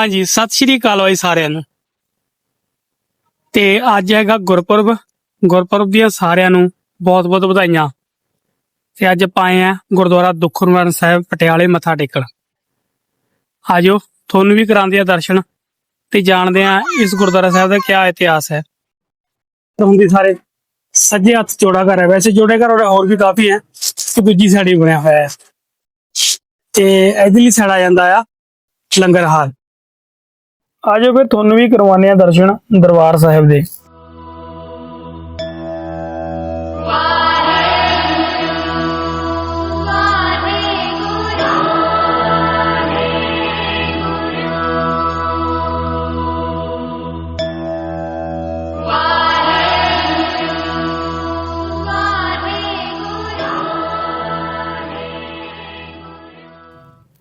ਹਾਂਜੀ, ਸਤਿ ਸ਼੍ਰੀ ਅਕਾਲ ਬਾਈ ਸਾਰਿਆਂ ਨੂੰ। ਤੇ ਅੱਜ ਹੈਗਾ ਗੁਰਪੁਰਬ। ਗੁਰਪੁਰਬ ਦੀਆਂ ਸਾਰਿਆਂ ਨੂੰ ਬਹੁਤ ਬਹੁਤ ਵਧਾਈਆਂ। ਤੇ ਅੱਜ ਆਪਾਂ ਆਏ ਆ ਗੁਰਦੁਆਰਾ ਦੁਖਨਿਵਾਰਨ ਸਾਹਿਬ ਪਟਿਆਲੇ ਮੱਥਾ ਟੇਕਣ। ਆਜੋ, ਤੁਹਾਨੂੰ ਵੀ ਕਰਾਉਂਦੇ ਆ ਦਰਸ਼ਨ ਤੇ ਜਾਣਦੇ ਆ ਇਸ ਗੁਰਦੁਆਰਾ ਸਾਹਿਬ ਦਾ ਕੀ ਇਤਿਹਾਸ ਹੈ। ਹੁੰਦੀ ਸਾਰੇ ਸੱਜੇ ਹੱਥ ਜੋੜਾ ਘਰ ਹੈ। ਵੈਸੇ ਜੋੜੇ ਘਰ ਹੋਰ ਵੀ ਕਾਫੀ ਹੈ, ਤੇ ਦੂਜੀ ਸਾਈਡ ਹੀ ਬਣਿਆ ਹੋਇਆ ਹੈ। ਤੇ ਇਧਰਲੀ ਸਾਈਡ ਆ ਜਾਂਦਾ ਆ ਲੰਗਰ ਹਾਲ। ਆਜੋ ਫਿਰ, ਤੁਹਾਨੂੰ ਵੀ ਕਰਵਾਉਂਦੇ ਆ ਦਰਸ਼ਨ ਦਰਬਾਰ ਸਾਹਿਬ ਦੇ।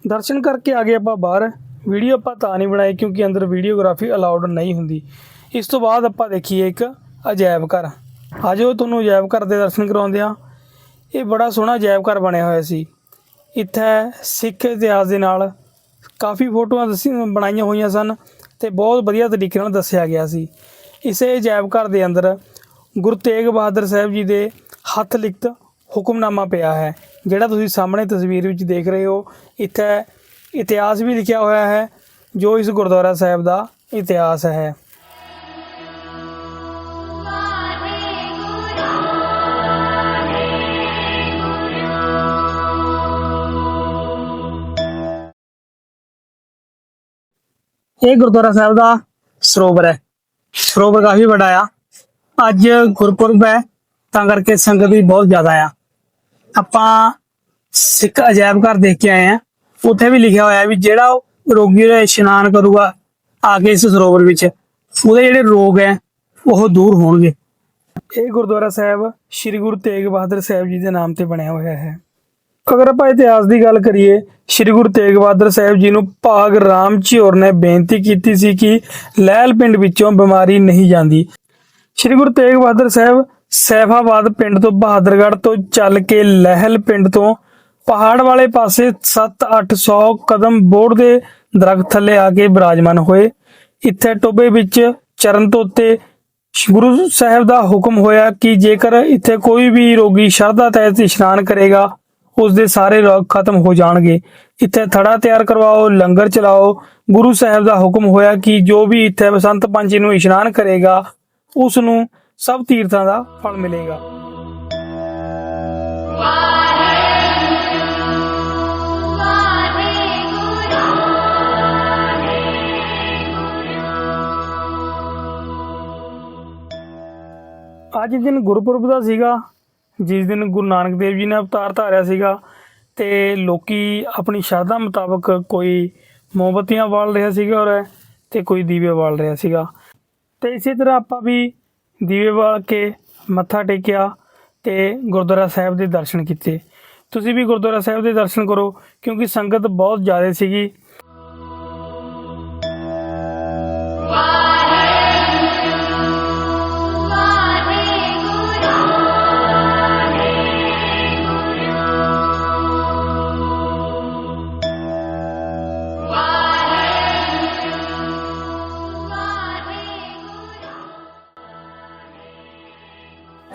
ਦਰਸ਼ਨ ਕਰਕੇ ਆ ਗਏ ਆਪਾਂ ਬਾਹਰ। ਵੀਡੀਓ ਆਪਾਂ ਤਾਂ ਨਹੀਂ ਬਣਾਈ ਕਿਉਂਕਿ ਅੰਦਰ ਵੀਡੀਓਗ੍ਰਾਫੀ ਅਲਾਉਡ ਨਹੀਂ ਹੁੰਦੀ। ਇਸ ਤੋਂ ਬਾਅਦ ਆਪਾਂ ਦੇਖੀਏ ਇੱਕ ਅਜਾਇਬ ਘਰ। ਆਜੋ ਤੁਹਾਨੂੰ ਅਜਾਇਬ ਘਰ ਦੇ ਦਰਸ਼ਨ ਕਰਾਉਂਦੇ ਆ ਇਹ ਬੜਾ ਸੋਹਣਾ ਅਜਾਇਬ ਘਰ ਬਣਿਆ ਹੋਇਆ ਸੀ। ਇੱਥੇ ਸਿੱਖ ਇਤਿਹਾਸ ਦੇ ਨਾਲ ਕਾਫੀ ਫੋਟੋਆਂ ਦੱਸੀ ਬਣਾਈਆਂ ਹੋਈਆਂ ਸਨ ਤੇ ਬਹੁਤ ਵਧੀਆ ਤਰੀਕੇ ਨਾਲ ਦੱਸਿਆ ਗਿਆ ਸੀ। ਇਸੇ ਅਜਾਇਬ ਘਰ ਦੇ ਅੰਦਰ ਗੁਰੂ ਤੇਗ ਬਹਾਦਰ ਸਾਹਿਬ ਜੀ ਦੇ ਹੱਥ ਲਿਖਤ ਹੁਕਮਨਾਮਾ ਪਿਆ ਹੈ। ਜਿਹੜਾ ਤੁਸੀਂ ਸਾਹਮਣੇ ਤਸਵੀਰ ਵਿੱਚ ਦੇਖ ਰਹੇ ਹੋ, ਇੱਥੇ ਇਤਿਹਾਸ ਵੀ ਲਿਖਿਆ ਹੋਇਆ ਹੈ, ਜੋ ਇਸ ਗੁਰਦੁਆਰਾ ਸਾਹਿਬ ਦਾ ਇਤਿਹਾਸ ਹੈ। ਇਹ ਗੁਰਦੁਆਰਾ ਸਾਹਿਬ ਦਾ ਸਰੋਵਰ ਹੈ। ਸਰੋਵਰ ਕਾਫੀ ਵੱਡਾ ਆ। ਅੱਜ ਗੁਰਪੁਰਬ ਹੈ, ਤਾਂ ਕਰਕੇ ਸੰਗਤ ਵੀ ਬਹੁਤ ਜ਼ਿਆਦਾ ਆ। ਆਪਾਂ ਸਿੱਖ ਅਜਾਇਬ ਘਰ ਦੇਖ ਕੇ ਆਏ ਆ। ਉੱਥੇ ਵੀ ਲਿਖਿਆ ਹੋਇਆ ਵੀ ਜਿਹੜਾ ਰੋਗੀ ਇਸ਼ਨਾਨ ਕਰੂਗਾ ਆ ਕੇ ਇਸ ਸਰੋਵਰ ਵਿੱਚ, ਉਹਦੇ ਜਿਹੜੇ ਰੋਗ ਹੈ, ਉਹ ਦੂਰ ਹੋਣਗੇ। ਇਹ ਗੁਰਦੁਆਰਾ ਸਾਹਿਬ ਸ੍ਰੀ ਗੁਰੂ ਤੇਗ ਬਹਾਦਰ ਸਾਹਿਬ ਜੀ ਦੇ ਨਾਮ ਤੇ ਬਣਿਆ ਹੋਇਆ ਹੈ। ਅਗਰ ਆਪਾਂ ਇਤਿਹਾਸ ਦੀ ਗੱਲ ਕਰੀਏ, ਸ੍ਰੀ ਗੁਰੂ ਤੇਗ ਬਹਾਦਰ ਸਾਹਿਬ ਜੀ ਨੂੰ ਭਾਗ ਰਾਮ ਝਿਓਰ ਨੇ ਬੇਨਤੀ ਕੀਤੀ ਸੀ ਕਿ ਲਹਿਲ ਪਿੰਡ ਵਿੱਚੋਂ ਬਿਮਾਰੀ ਨਹੀਂ ਜਾਂਦੀ। ਸ੍ਰੀ ਗੁਰੂ ਤੇਗ ਬਹਾਦਰ ਸਾਹਿਬ ਸੈਫਾਬਾਦ ਪਿੰਡ ਤੋਂ ਬਹਾਦਰਗੜ੍ਹ ਤੋਂ ਚੱਲ ਕੇ ਲਹਿਲ ਪਿੰਡ ਤੋਂ ਪਹਾੜ ਵਾਲੇ ਪਾਸੇ 7-800 ਕਦਮ ਬੋੜ ਦੇ ਦਰਖਤ ਥੱਲੇ ਆ ਕੇ ਬਿਰਾਜਮਾਨ ਹੋਏ। ਇੱਥੇ ਟੋਬੇ ਵਿੱਚ ਚਰਨ ਧੋਤੇ ਗੁਰੂ ਸਾਹਿਬ ਦਾ ਹੁਕਮ ਹੋਇਆ ਕਿ ਜੇਕਰ ਇੱਥੇ ਕੋਈ ਵੀ ਰੋਗੀ ਸ਼ਰਧਾ ਤਹਿਤ ਇਸ਼ਨਾਨ ਕਰੇਗਾ ਉਸ ਦੇ ਸਾਰੇ ਰੋਗ ਖਤਮ ਹੋ ਜਾਣਗੇ। ਇੱਥੇ ਥੜਾ ਤਿਆਰ ਕਰਵਾਓ, ਲੰਗਰ ਚਲਾਓ। ਗੁਰੂ ਸਾਹਿਬ ਦਾ ਹੁਕਮ ਹੋਇਆ ਕਿ ਜੋ ਵੀ ਇੱਥੇ ਬਸੰਤ ਪੰਚਮੀ ਨੂੰ ਇਸ਼ਨਾਨ ਕਰੇਗਾ ਉਸ ਨੂੰ ਸਭ ਤੀਰਥਾਂ ਦਾ ਫਲ ਮਿਲੇਗਾ। ਅੱਜ ਦਿਨ ਗੁਰਪੁਰਬ ਦਾ ਸੀਗਾ, ਜਿਸ ਦਿਨ ਗੁਰੂ ਨਾਨਕ ਦੇਵ ਜੀ ਨੇ ਅਵਤਾਰ ਧਾਰਿਆ ਸੀਗਾ, ਤੇ ਲੋਕੀ ਆਪਣੀ ਸ਼ਰਧਾ ਮੁਤਾਬਕ ਕੋਈ ਮੋਮਬੱਤੀਆਂ ਬਾਲ ਰਿਹਾ ਸੀਗਾ ਔਰ, ਤੇ ਕੋਈ ਦੀਵੇ ਬਾਲ ਰਿਹਾ ਸੀਗਾ। ਤੇ ਇਸੇ ਤਰ੍ਹਾਂ ਆਪਾਂ ਵੀ ਦੀਵੇ ਬਾਲ ਕੇ ਮੱਥਾ ਟੇਕਿਆ ਤੇ ਗੁਰਦੁਆਰਾ ਸਾਹਿਬ ਦੇ ਦਰਸ਼ਨ ਕੀਤੇ। ਤੁਸੀਂ ਵੀ ਗੁਰਦੁਆਰਾ ਸਾਹਿਬ ਦੇ ਦਰਸ਼ਨ ਕਰੋ, ਕਿਉਂਕਿ ਸੰਗਤ ਬਹੁਤ ਜ਼ਿਆਦਾ ਸੀਗੀ।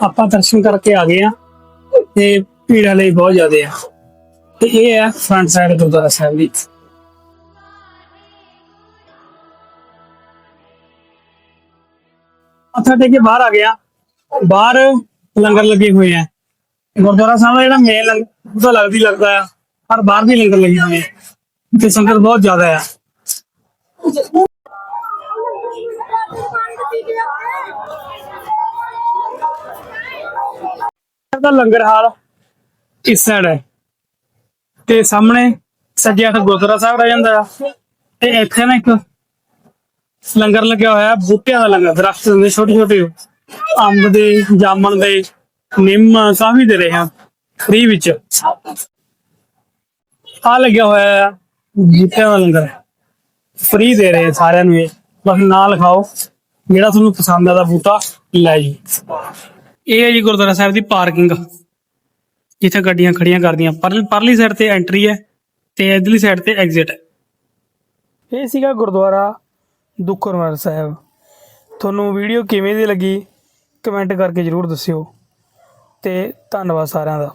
ਆਪਾਂ ਦਰਸ਼ਨ ਕਰਕੇ ਆ ਗਏ ਆ ਤੇ ਭੀੜ ਲਈ ਬਹੁਤ ਜ਼ਿਆਦਾ ਆ। ਤੇ ਇਹ ਹੈ ਫਰੰਟ ਸਾਈਡ ਗੁਰਦੁਆਰਾ ਸਾਹਿਬ ਦੀ ਮੱਥਾ ਟੇਕ ਕੇ ਬਾਹਰ ਆ ਗਿਆ ਬਾਹਰ ਲੰਗਰ ਲੱਗੇ ਹੋਏ ਆ। ਗੁਰਦੁਆਰਾ ਸਾਹਿਬ ਦਾ ਜਿਹੜਾ ਮੇਨ ਲੰਗਰ ਉਹਦਾ ਲੱਗਦੀ ਲੱਗਦਾ ਆ, ਪਰ ਬਾਹਰ ਵੀ ਲੰਗਰ ਲੱਗੇ ਹੋਏ ਆ। ਤੇ ਸੰਗਤ ਬਹੁਤ ਜ਼ਿਆਦਾ ਆ। ਦਾ ਲੰਗਰ ਹਾਲ ਇਸ ਸਾਈਡ ਹੈ। ਤੇ ਸਾਹਮਣੇ ਸੱਜੇ ਹੱਥ ਗੁਰਦੁਆਰਾ ਸਾਹਿਬ ਰਹਿ ਜਾਂਦਾ ਆ ਤੇ ਇੱਥੇ ਨਾ ਇੱਕ ਲੰਗਰ ਲੱਗਿਆ ਹੋਇਆ ਬੂਟਿਆਂ ਦਾ ਲੰਗਰ, ਦਰਖਤ ਹੁੰਦੇ ਛੋਟੇ ਛੋਟੇ ਅੰਬ ਦੇ, ਜਾਮਣ ਦੇ, ਨਿੰਮ ਕਾਫੀ ਦੇ ਰਹੇ ਆ ਫ੍ਰੀ ਵਿੱਚ। ਆ ਲੱਗਿਆ ਹੋਇਆ ਆ ਬੂਟਿਆਂ ਦਾ ਲੰਗਰ। ਫ੍ਰੀ ਦੇ ਰਹੇ ਸਾਰਿਆਂ ਨੂੰ ਇਹ। ਬਸ ਨਾਂ ਲਿਖਾਓ, ਜਿਹੜਾ ਤੁਹਾਨੂੰ ਪਸੰਦ ਆਦਾ ਬੂਟਾ ਲੈ ਜੀ। ਇਹ ਹੈ ਜੀ ਗੁਰਦੁਆਰਾ ਸਾਹਿਬ ਦੀ ਪਾਰਕਿੰਗ। ਜਿੱਥੇ ਗੱਡੀਆਂ ਖੜੀਆਂ ਕਰਦੀਆਂ। ਪਰਲੀ ਸਾਈਡ ਤੇ ਐਂਟਰੀ ਹੈ ਤੇ ਇਧਰਲੀ ਸਾਈਡ ਤੇ ਐਗਜ਼ਿਟ ਹੈ। ਇਹ ਸੀਗਾ ਗੁਰਦੁਆਰਾ ਦੁੱਖਰਵਾਰ ਸਾਹਿਬ। ਤੁਹਾਨੂੰ ਵੀਡੀਓ ਕਿਵੇਂ ਦੀ ਲੱਗੀ ਕਮੈਂਟ ਕਰਕੇ ਜਰੂਰ ਦੱਸਿਓ। ਤੇ ਧੰਨਵਾਦ ਸਾਰਿਆਂ ਦਾ।